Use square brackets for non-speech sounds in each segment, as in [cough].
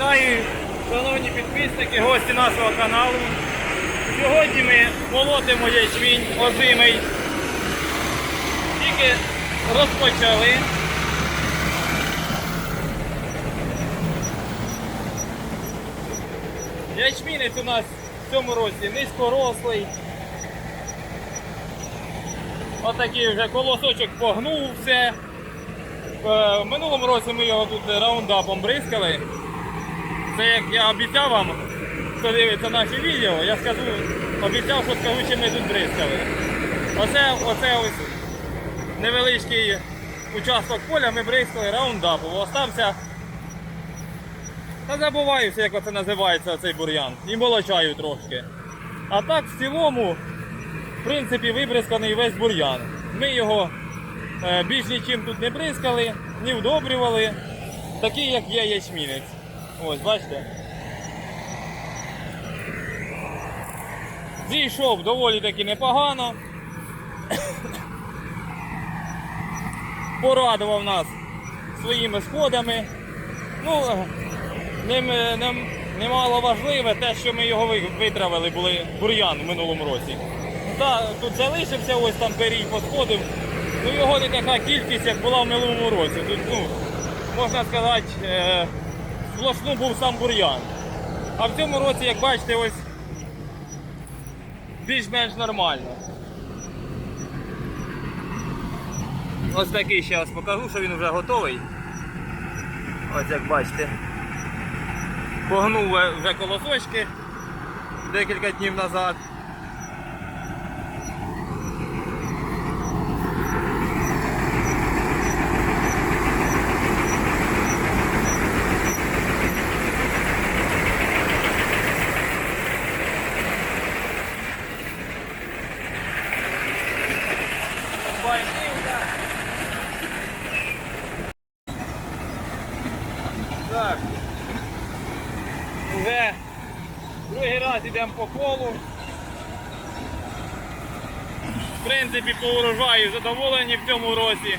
Вітаю, шановні підписники, гості нашого каналу. Сьогодні ми молотимо ячмінь озимий. Тільки розпочали. Ячмінець у нас в цьому році низькорослий. Отакий вже колосочок погнув все. В минулому році ми його тут раундапом бризкали. Це як я обіцяв вам, хто дивиться наші відео, я скажу, обіцяв, що скажу, чим ми тут бризкали. Оце, оце ось невеличкий участок поля ми бризкали раундапом. Остався. Та забуваюся, як це називається цей бур'ян. І молочаю трошки. А так в цілому, в принципі, вибризканий весь бур'ян. Ми його е, більш нічим тут не бризкали, не вдобрювали. Такий, як є ячмінець. Ось, бачите. Зійшов доволі таки непогано. Порадував нас своїми сходами. Ну, немало важливе те, що ми його витравили, були бур'ян в минулому році. Та, тут залишився ось там перій посходив. Ну його не така кількість, як була в минулому році. Тут, ну, можна сказати, е, сплошну був сам бур'ян. А в цьому році, як бачите, ось більш-менш нормально. Ось такий ще раз покажу, що він вже готовий. Ось як бачите. Погнув вже колосочки декілька днів назад. Так. Вже другий раз йдемо по колу. В принципі, по урожаю задоволені в цьому році.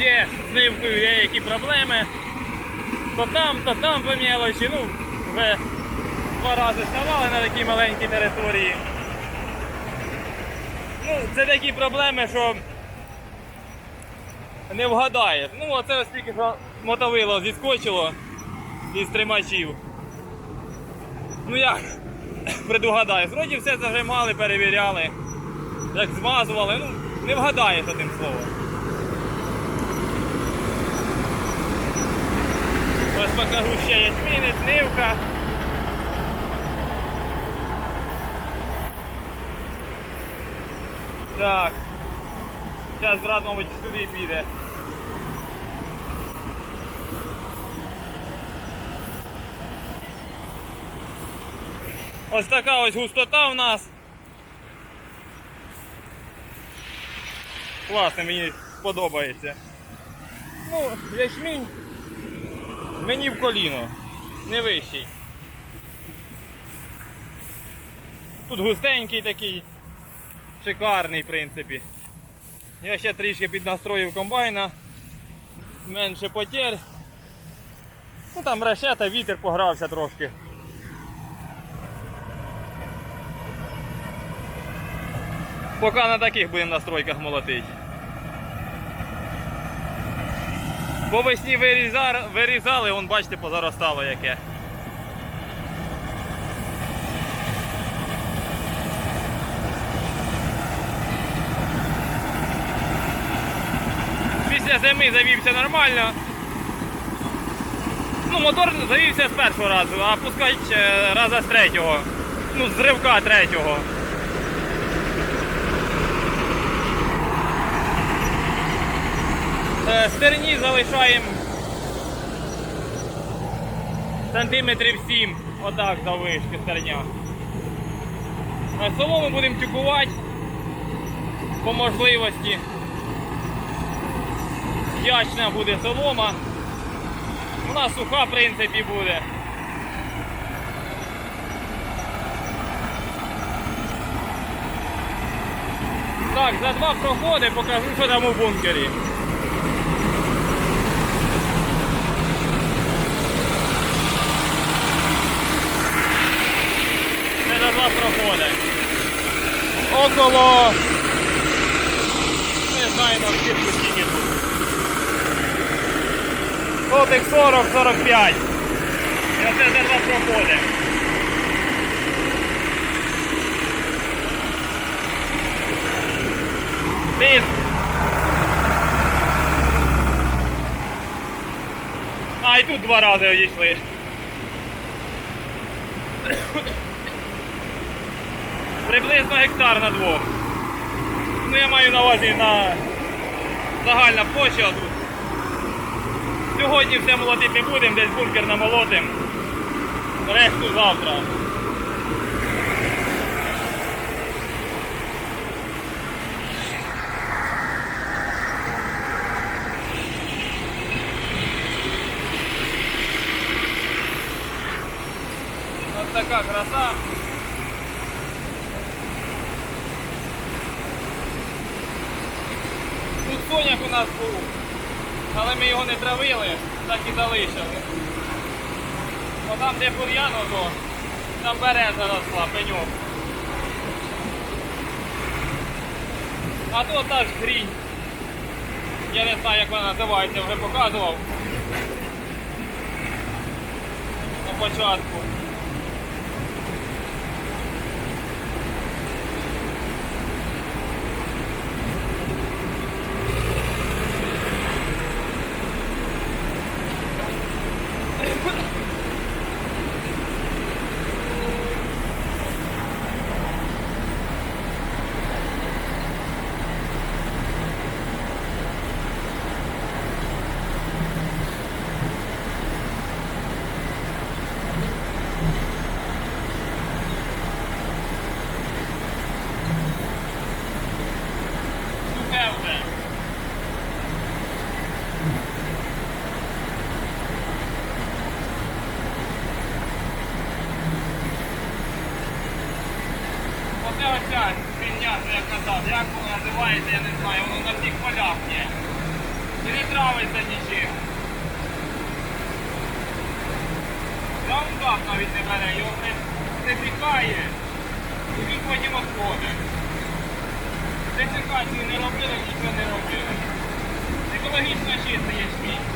Є з нивкою деякі проблеми. То там, то там по мелочі. Ну, вже два рази ставали на такій маленькій території. Ну, це такі проблеми, що не вгадаєш. Ну, оце тільки що мотовило зіскочило із тримачів. Ну як [coughs] предугадаєш? Вроді все зажимали, перевіряли, як змазували, ну не вгадаєш одним словом. Ось покажу ще ячмінець, нивка. Так. Зараз брат, мабуть, сюди піде. Ось така ось густота в нас. Класно, мені подобається. Ну, ячмінь мені в коліно, не вищий. Тут густенький такий, шикарний в принципі. Я ще трішки піднастроїв комбайна, менше потерь. Ну там решета, вітер погрався трошки. Поки на таких будемо настройках молотити. По весні вирізали, вирізали, вон бачите, позаростало яке. Після зими завівся нормально. Ну, мотор завівся з першого разу, а пускай раза з третього. Ну, з ривка третього. Е, Стерні залишаємо сантиметрів 7, отак завишки стерня. Е, Солому будемо тюкувати по можливості вдячна, буде солома. Вона суха, в принципі, буде. Так, за два проходи покажу, що там у бункері. Це за два проходи. Около... Не знаю, на всіх Сотих 40-45. І оце за два проходи. Тиск. А, і тут два рази одійшли. Приблизно гектар на двох. Ну я маю на увазі на загальна площа тут. Сьогодні все молотити будемо, десь бункер намолотим. Решту завтра. Ось така краса. Тут соняк у нас був, але ми його не травили, так і залишили. Бо там, де бур'ян, ото, там береза росла, пеньок. А то та ж грінь. Я не знаю, як вона називається, вже показував. На початку. Сухе вже. Оце оця фігня, що я казав, як вона називається, я не знаю, воно на всіх полях є. І не травиться нічим. Раундап навіть не бере, його не, не пікає, і він потім відходить. Десикацію не робили, нічого не робили. Екологічно чистий ячмінь.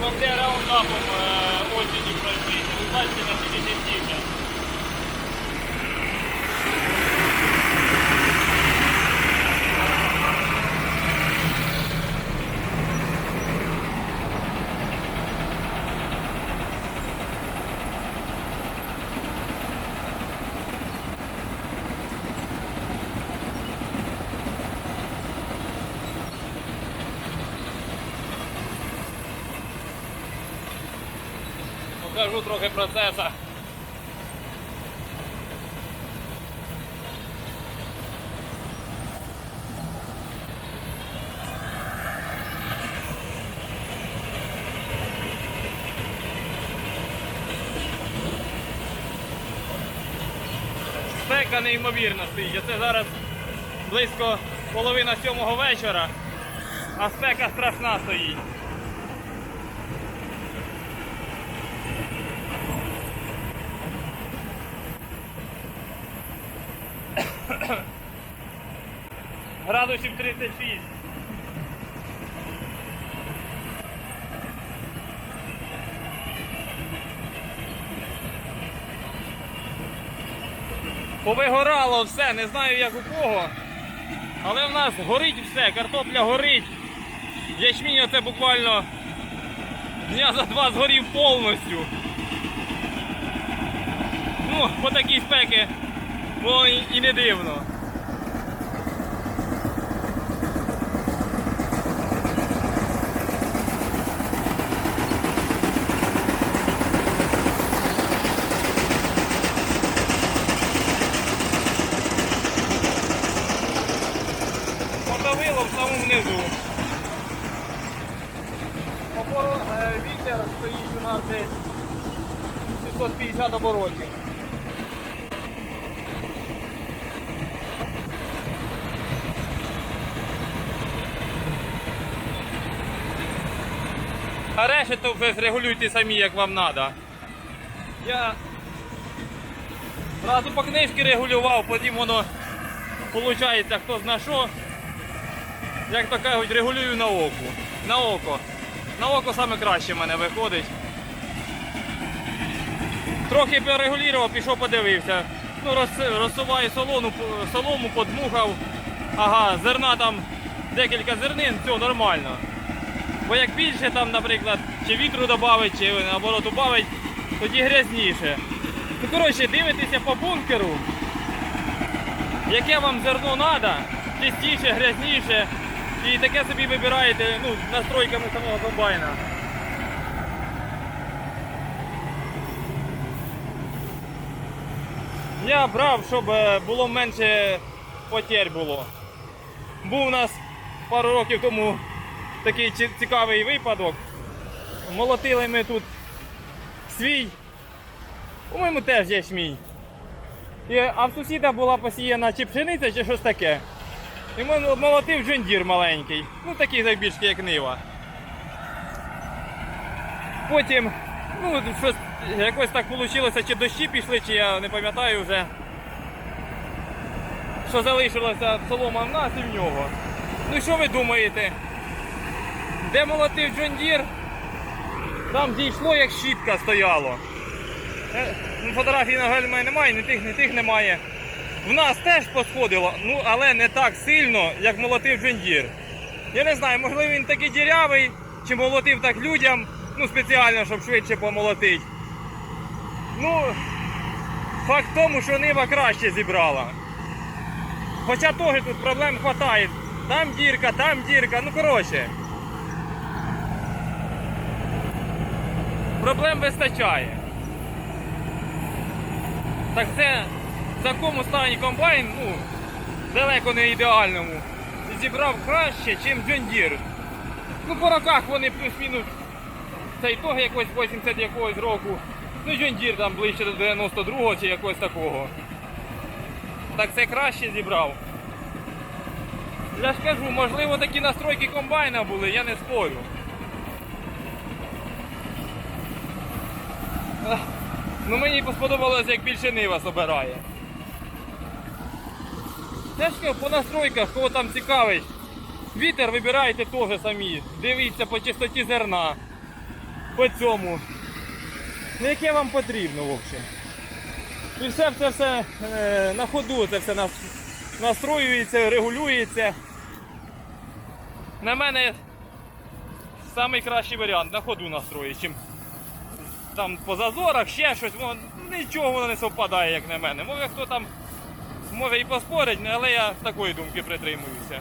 Ну це раундапом е, осінню пройшли. Ви бачите, наскільки частіше. Покажу трохи процеса. Спека неймовірна стоїть. Це зараз близько половина сьомого вечора, а спека страшна стоїть. Градусів 36. Повигорало все, не знаю як у кого. Але в нас горить все, картопля горить. Ячмінь оце буквально дня за два згорів повністю. Ну, по такій спеки, і і не дивно. Подавило в самому низу. Опоро... е, Вітер стоїть у нас десь 650 оборотів. А то ви регулюйте самі, як вам треба. Я зразу по книжці регулював, потім воно виходить, хто зна що. Як то кажуть, регулюю на око. На око. На око саме краще в мене виходить. Трохи перерегулював, пішов, подивився. Ну, розсуваю солону, солому, подмухав. Ага, зерна там декілька зернин, все нормально. Бо як більше там, наприклад, чи вітру додавить, чи наоборот убавить, тоді грязніше. Ну, коротше, дивитеся по бункеру, яке вам зерно треба, чистіше, грязніше. І таке собі вибираєте ну, настройками самого комбайна. Я брав, щоб е, було менше потерь було. Був у нас пару років тому такий цікавий випадок. Молотили ми тут свій. По-моєму, теж ячмінь. І, а в сусіда була посіяна чи пшениця, чи щось таке. І мен- молотив джондір маленький. Ну такий завбільшки, як нива. Потім, ну, щось якось так вийшло, чи дощі пішли, чи я не пам'ятаю вже. Що залишилося солома в нас і в нього. Ну що ви думаєте? Де молотив Джондір? Там дійшло, як щітка стояло. Е, Фотографій, на жаль, немає, ні тих, ні тих немає. В нас теж посходило, ну але не так сильно, як молотив Джондір. Я не знаю, можливо він такий дірявий, чи молотив так людям, ну спеціально, щоб швидше помолотить. Ну, факт в тому, що нива краще зібрала. Хоча теж тут проблем вистачає. Там дірка, там дірка, ну коротше. Проблем вистачає. Так це в такому стані комбайн, ну, далеко не ідеальному. Зібрав краще, ніж Deere. Ну, по роках вони плюс-мінус цей того якось 80 якогось року. Ну, Deere там ближче до 92-го чи якогось такого. Так це краще зібрав. Я ж кажу, можливо такі настройки комбайна були, я не спорю. Ну мені сподобалося, як більше нива собирає. Це ж по настройках, кого там цікавить. Вітер вибирайте теж самі. Дивіться по чистоті зерна. По цьому. Ну, яке вам потрібно взагалі. І все це все е, на ходу, це все нас- настроюється, регулюється. На мене найкращий варіант на ходу настроїть, там по зазорах, ще щось, воно, нічого воно не совпадає, як на мене. Може хто там може і поспорить, але я такої думки притримуюся.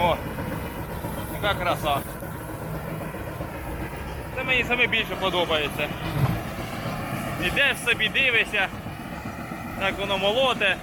О, яка краса. Це мені саме більше подобається. Ідеш собі, дивишся, як воно молоте.